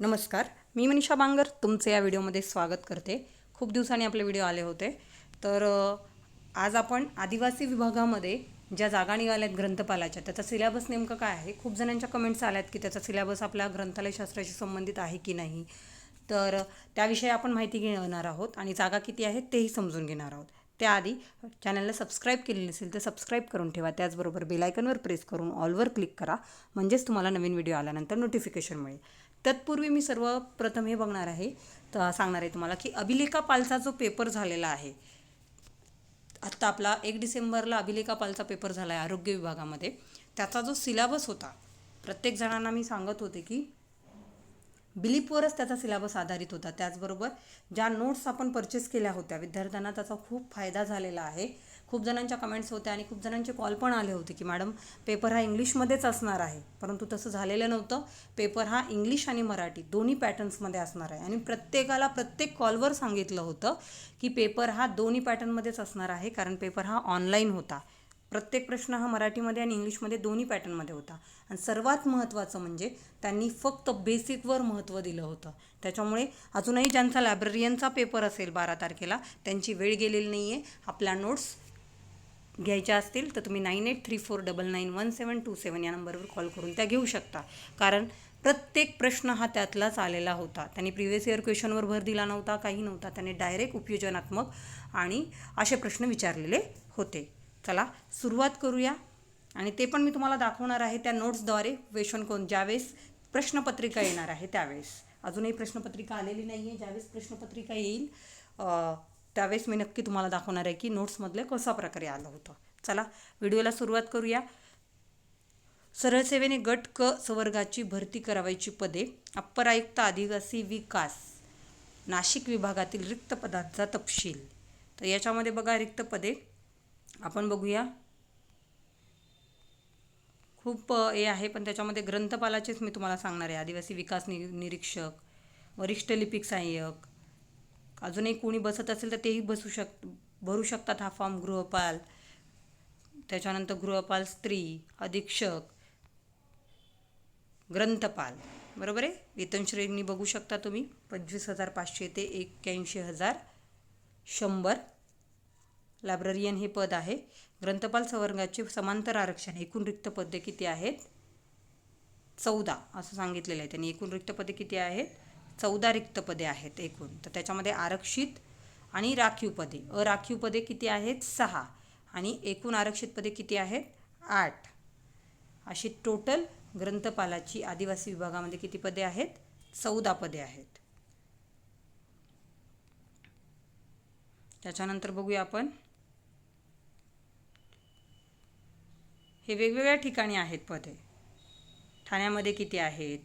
नमस्कार मी मनीषा बांगर तुमचे या व्हिडिओमध्ये स्वागत करते. खूप दिवसांनी आपले व्हिडिओ आले होते. तर आज आपण आदिवासी विभागामध्ये ज्या जागा निघाल्या आहेत ग्रंथपालाच्या त्याचा सिलेबस नेमकं काय आहे? खूप जणांच्या कमेंट्स आल्या आहेत की त्याचा सिलेबस आपल्या ग्रंथालयशास्त्राशी संबंधित आहे की नाही. तर त्याविषयी आपण माहिती घेणार आहोत आणि जागा किती आहेत तेही समजून घेणार आहोत. त्याआधी चॅनलला सबस्क्राईब केले नसेल तर सबस्क्राईब करून ठेवा. त्याचबरोबर बेलायकनवर प्रेस करून ऑलवर क्लिक करा. म्हणजेच तुम्हाला नवीन व्हिडिओ आल्यानंतर नोटिफिकेशन मिळेल. तत्पूर्वी मी सर्वप्रथम हे बघणार आहे. तर सांगणार आहे तुम्हाला की अभिलेखा पालचा जो पेपर झालेला आहे आत्ता आपला एक डिसेंबरला अभिलेखा पालचा पेपर झाला आहे आरोग्य विभागामध्ये. त्याचा जो सिलेबस होता प्रत्येक जणांना मी सांगत होते की बिलीपवरच त्याचा सिलेबस आधारित होता. त्याचबरोबर ज्या नोट्स आपण परचेस केल्या होत्या विद्यार्थ्यांना त्याचा खूप फायदा झालेला आहे. खूप जणांच्या कमेंट्स होत्या आणि खूप जणांचे कॉल पण आले होते की मॅडम पेपर हा इंग्लिशमध्येच असणार आहे. परंतु तसं झालेलं नव्हतं. पेपर हा इंग्लिश आणि मराठी दोन्ही पॅटर्न्समध्ये असणार आहे. आणि प्रत्येकाला प्रत्येक कॉलवर सांगितलं होतं की पेपर हा दोन्ही पॅटर्नमध्येच असणार आहे कारण पेपर हा ऑनलाईन होता. प्रत्येक प्रश्न हा मराठीमध्ये आणि इंग्लिशमध्ये दोन्ही पॅटर्नमध्ये होता. आणि सर्वात महत्त्वाचं म्हणजे त्यांनी फक्त बेसिकवर महत्त्व दिलं होतं. त्याच्यामुळे अजूनही ज्यांचा लायब्ररियनचा पेपर असेल बारा तारखेला त्यांची वेळ गेलेली नाही आहे आपल्या नोट्स घ्यायच्या असतील तर तुम्ही nine eight three four double nine one seven two seven या नंबरवर कॉल करून त्या घेऊ शकता. कारण प्रत्येक प्रश्न हा त्यातलाच आलेला होता. त्यांनी प्रिव्हियस इयर क्वेश्चनवर भर दिला नव्हता काही नव्हता. त्यांनी डायरेक्ट उपयोजनात्मक आणि असे प्रश्न विचारलेले होते. चला सुरुवात करूया. आणि ते पण मी तुम्हाला दाखवणार आहे त्या नोट्सद्वारे. क्वेश्चन कोण? ज्यावेळेस प्रश्नपत्रिका येणार आहे त्यावेळेस. अजूनही प्रश्नपत्रिका आलेली नाही आहे ज्यावेळेस प्रश्नपत्रिका येईल त्यावेळेस मी नक्की तुम्हाला दाखवणार आहे की नोट्समधलं कसा प्रकारे आलं होतं. चला व्हिडिओला सुरुवात करूया. सरळ सेवेने गट क संवर्गाची भरती करावायची पदे. अप्पर आयुक्त आदिवासी विकास. नाशिक विभागातील रिक्त पदांचा तपशील. तर याच्यामध्ये बघा रिक्त पदे. आपण बघूया. खूप हे आहे पण त्याच्यामध्ये ग्रंथपालाचेच मी तुम्हाला सांगणार आहे. आदिवासी विकास नि निरीक्षक वरिष्ठ लिपिक सहाय्यक अजूनही कोणी बसत असेल तर तेही बसू शक भरू शकतात हा फॉर्म गृहपाल. त्याच्यानंतर गृहपाल स्त्री अधीक्षक ग्रंथपाल. बरोबर आहे? वेतनश्रेणी बघू शकता तुम्ही. पंचवीस हजार पाचशे ते एक्क्याऐंशी हजार शंभर लायब्ररियन हे पद आहे. ग्रंथपाल संवर्गाचे समांतर आरक्षण एकूण रिक्त पदे किती आहेत? चौदा असं सांगितलेलं आहे त्यांनी. एकूण रिक्त पदे किती आहेत? चौदा रिक्त पदे आहेत एकूण. तर त्याच्यामध्ये आरक्षित आणि राखीव पदे अराखीव पदे किती आहेत? सहा. आणि एकूण आरक्षित पदे किती आहेत? आठ. अशी टोटल ग्रंथपालाची आदिवासी विभागामध्ये किती पदे आहेत? चौदा पदे आहेत. त्याच्यानंतर बघूया आपण. हे वेगवेगळ्या ठिकाणी आहेत पदे. ठाण्यामध्ये किती आहेत?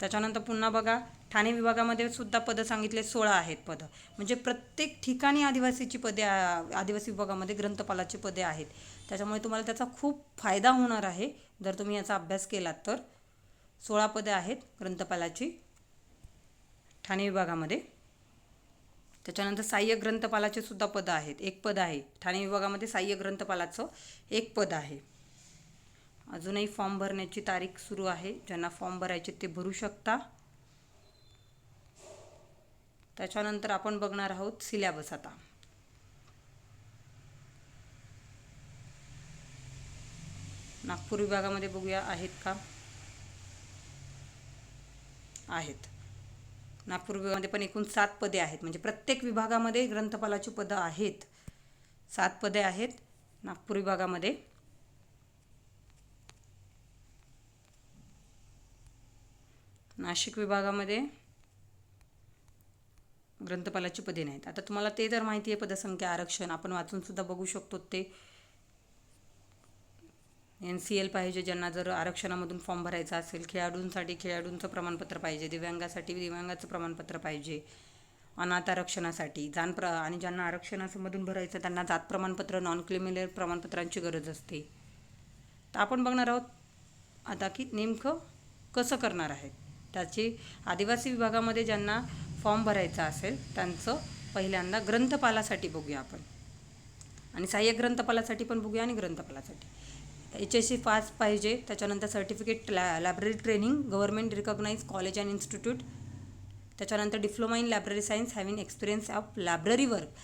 त्याच्यानंतर पुन्हा बघा ठाणे विभागामध्ये सुद्धा पदं सांगितले सोळा आहेत पदं. म्हणजे प्रत्येक ठिकाणी आदिवासीची पदे आदिवासी विभागामध्ये ग्रंथपालाची पदे आहेत. त्याच्यामुळे तुम्हाला त्याचा खूप फायदा होणार आहे. जर तुम्ही याचा अभ्यास केलात तर. सोळा पदे आहेत ग्रंथपालाची ठाणे विभागामध्ये. त्याच्यानंतर सहाय्यक ग्रंथपालाचे सुद्धा पदं आहेत. एक पद आहे. ठाणे विभागामध्ये सहाय्यक ग्रंथपालाचं एक पद आहे. अजूनही फॉर्म भरण्याची तारीख सुरू आहे. ज्यांना फॉर्म भरायचे ते भरू शकता. त्याच्यानंतर आपण बघणार आहोत सिलॅबस आता. नागपूर विभागामध्ये बघूया आहेत का? आहेत. नागपूर विभागामध्ये पण एकूण सात पदे आहेत. म्हणजे प्रत्येक विभागामध्ये ग्रंथपालाची पदं आहेत. सात पदे आहेत नागपूर विभागामध्ये. नाशिक विभागामध्ये ग्रंथपालाची पदे नाहीत. आता तुम्हाला ते जर माहिती आहे पदसंख्या आरक्षण. आपण वाचूनसुद्धा बघू शकतो ते. एन सी एल पाहिजे ज्यांना जर आरक्षणामधून फॉर्म भरायचा असेल. खेळाडूंसाठी खेळाडूंचं प्रमाणपत्र पाहिजे. दिव्यांगासाठी दिव्यांगाचं प्रमाणपत्र पाहिजे. अनाथ आरक्षणासाठी. जाण प्र आणि ज्यांना आरक्षणामधून भरायचं त्यांना जात प्रमाणपत्र नॉन क्रिमिनल प्रमाणपत्रांची गरज असते. तर आपण बघणार आहोत आता की नेमकं कसं करणार आहे त्याची आदिवासी विभागामध्ये ज्यांना फॉर्म भरायचा असेल त्यांचं पहिल्यांदा ग्रंथपालासाठी बघूया आपण. आणि सहाय्यक ग्रंथपालासाठी पण बघूया आणि ग्रंथपालासाठी. एच एस सी पास पाहिजे त्याच्यानंतर सर्टिफिकेट लॅ library training government recognise college and institute त्याच्यानंतर diploma in library science having experience of library work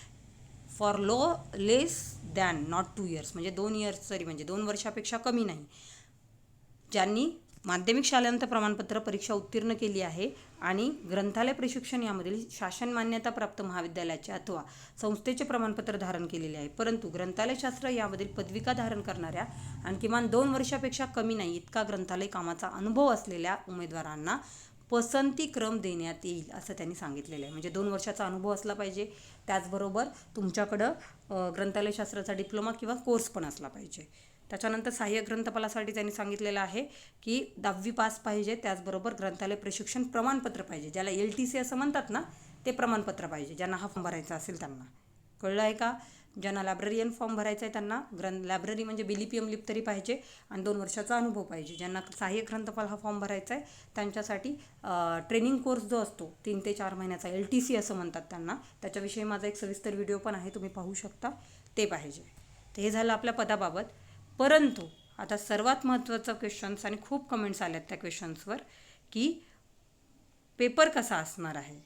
for low less than not two years म्हणजे दोन इयर्स तरी म्हणजे दोन वर्षापेक्षा कमी नाही. ज्यांनी माध्यमिक शालांत प्रमाणपत्र परीक्षा उत्तीर्ण केली आहे आणि ग्रंथालय प्रशिक्षण यामधील शासन मान्यताप्राप्त महाविद्यालयाचे अथवा संस्थेचे प्रमाणपत्र धारण केलेले आहे. परंतु ग्रंथालयशास्त्र यामधील पदविका धारण करणाऱ्या आणि किमान दोन वर्षापेक्षा कमी नाही इतका ग्रंथालय कामाचा अनुभव असलेल्या उमेदवारांना पसंती क्रम देण्यात येईल असं त्यांनी सांगितलेलं आहे. म्हणजे दोन वर्षाचा अनुभव असला पाहिजे. त्याचबरोबर तुमच्याकडं ग्रंथालयशास्त्राचा डिप्लोमा किंवा कोर्स पण असला पाहिजे. त्याच्यानंतर सहाय्यक ग्रंथपालासाठी त्यांनी सांगितलेलं आहे की दहावी पास पाहिजे त्याचबरोबर ग्रंथालय प्रशिक्षण प्रमाणपत्र पाहिजे ज्याला एल टी सी असं म्हणतात ना ते प्रमाणपत्र पाहिजे ज्यांना हा फॉर्म भरायचा असेल त्यांना. कळलं आहे का? ज्यांना लायब्ररियन फॉर्म भरायचा आहे त्यांना ग्रंथ लायब्ररी म्हणजे बिलिपियम लिप तरी पाहिजे आणि दोन वर्षाचा अनुभव पाहिजे. ज्यांना सहाय्यक ग्रंथपाल हा फॉर्म भरायचा आहे त्यांच्यासाठी ट्रेनिंग कोर्स जो असतो तीन ते चार महिन्याचा एल टी सी असं म्हणतात त्यांना. त्याच्याविषयी माझा एक सविस्तर व्हिडिओ पण आहे तुम्ही पाहू शकता ते पाहिजे. तर हे झालं आपल्या पदाबाबत. परंतु आता सर्वात महत्त्वाचं क्वेश्चन्स आणि खूप कमेंट्स आल्यात त्या क्वेश्चन्सवर की पेपर कसा असणार आहे?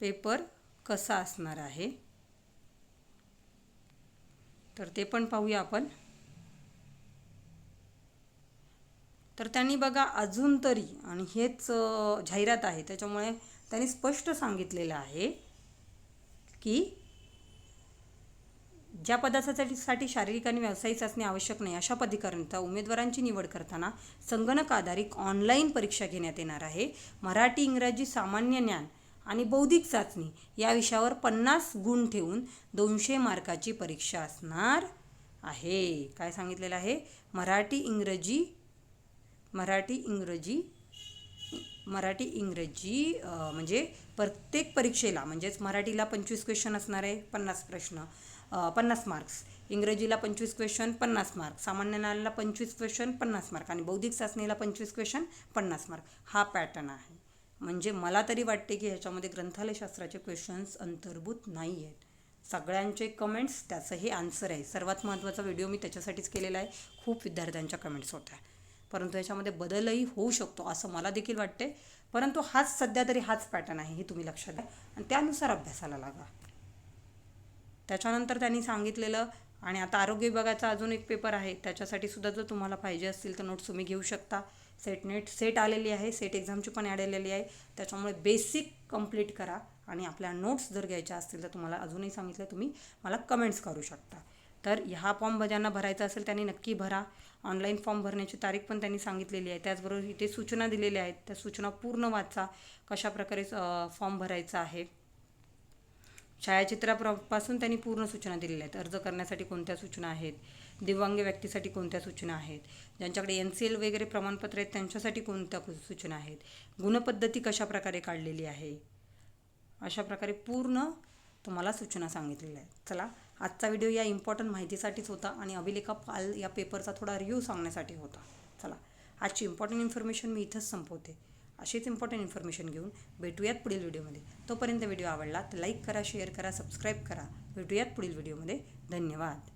पेपर कसा असणार आहे? तर ते पण पाहूया आपण. तर त्यांनी बघा अजून तरी आणि हेच जाहिरात आहे त्याच्यामुळे त्यांनी स्पष्ट सांगितलेलं आहे की ज्या पदासाठी साठी शारीरिक आणि व्यावसायिक चाचणी आवश्यक नाही अशा पदीकरता उमेदवारांची निवड करताना संगणक आधारित ऑनलाईन परीक्षा घेण्यात येणार आहे. मराठी इंग्रजी सामान्य ज्ञान आणि बौद्धिक चाचणी या विषयावर पन्नास गुण ठेवून दोनशे मार्काची परीक्षा असणार आहे. काय सांगितलेलं आहे? मराठी इंग्रजी मराठी इंग्रजी मराठी इंग्रजी म्हणजे प्रत्येक परीक्षेला म्हणजेच मराठीला पंचवीस क्वेश्चन असणार आहे पन्नास प्रश्न. पन्नास मार्क्स इंग्रजीला पंचवीस क्वेश्चन पन्नास मार्क सामान्य ज्ञानाला पंचवीस क्वेश्चन पन्नास मार्क आणि बौद्धिक चाचणीला पंचवीस क्वेश्चन पन्नास मार्क हा पॅटर्न आहे. म्हणजे मला तरी वाटते की ह्याच्यामध्ये ग्रंथालयशास्त्राचे क्वेश्चन्स अंतर्भूत नाही आहेत सगळ्यांचे कमेंट्स त्याचं हे आन्सर आहे. सर्वात महत्त्वाचा व्हिडिओ मी त्याच्यासाठीच केलेला आहे. खूप विद्यार्थ्यांच्या कमेंट्स होत्या. परंतु याच्यामध्ये बदलही होऊ शकतो असं मला देखील वाटते. परंतु हाच सध्या तरी हाच पॅटर्न आहे हे तुम्ही लक्षात घ्या. आणि त्यानुसार अभ्यासाला लागा. त्याच्यानंतर त्यांनी सांगितलेलं आणि आता आरोग्य विभागाचा अजून एक पेपर आहे त्याच्यासाठी सुद्धा जर तुम्हाला पाहिजे असतील तर नोट्स तुम्ही घेऊ शकता. सेट नेट सेट आलेली आहे सेट एक्झामची पण ॲड आलेली आहे. त्याच्यामुळे बेसिक कंप्लीट करा आणि आपल्या नोट्स जर घ्यायच्या असतील तर तुम्हाला अजूनही सांगितलं तुम्ही मला कमेंट्स करू शकता. तर ह्या फॉर्म ज्यांना भरायचा असेल त्यांनी नक्की भरा. ऑनलाईन फॉर्म भरण्याची तारीख पण त्यांनी सांगितलेली आहे. त्याचबरोबर इथे सूचना दिलेल्या आहेत. त्या सूचना पूर्ण वाचा कशाप्रकारे फॉर्म भरायचा आहे. छायाचित्रापासून त्यांनी पूर्ण सूचना दिलेल्या आहेत. अर्ज करण्यासाठी कोणत्या सूचना आहेत? दिव्यांग व्यक्तीसाठी कोणत्या सूचना आहेत? ज्यांच्याकडे एन सी एल वगैरे प्रमाणपत्र आहेत त्यांच्यासाठी कोणत्या सूचना आहेत? गुणपद्धती कशाप्रकारे काढलेली आहे? अशा प्रकारे पूर्ण तुम्हाला सूचना सांगितलेल्या आहेत. चला आजचा व्हिडिओ या इम्पॉर्टंट माहितीसाठीच होता आणि अभिलेखा पाल या पेपरचा थोडा रिव्ह्यू सांगण्यासाठी होता. चला आजची इम्पॉर्टंट इन्फॉर्मेशन मी इथंच संपवते. अशीच इम्पॉर्टंट इन्फॉर्मेशन घेऊन भेटूयात पुढील व्हिडिओमध्ये तोपर्यंत व्हिडिओ आवडला तर लाईक करा शेअर करा सबस्क्राईब करा. भेटूयात पुढील व्हिडिओमध्ये धन्यवाद.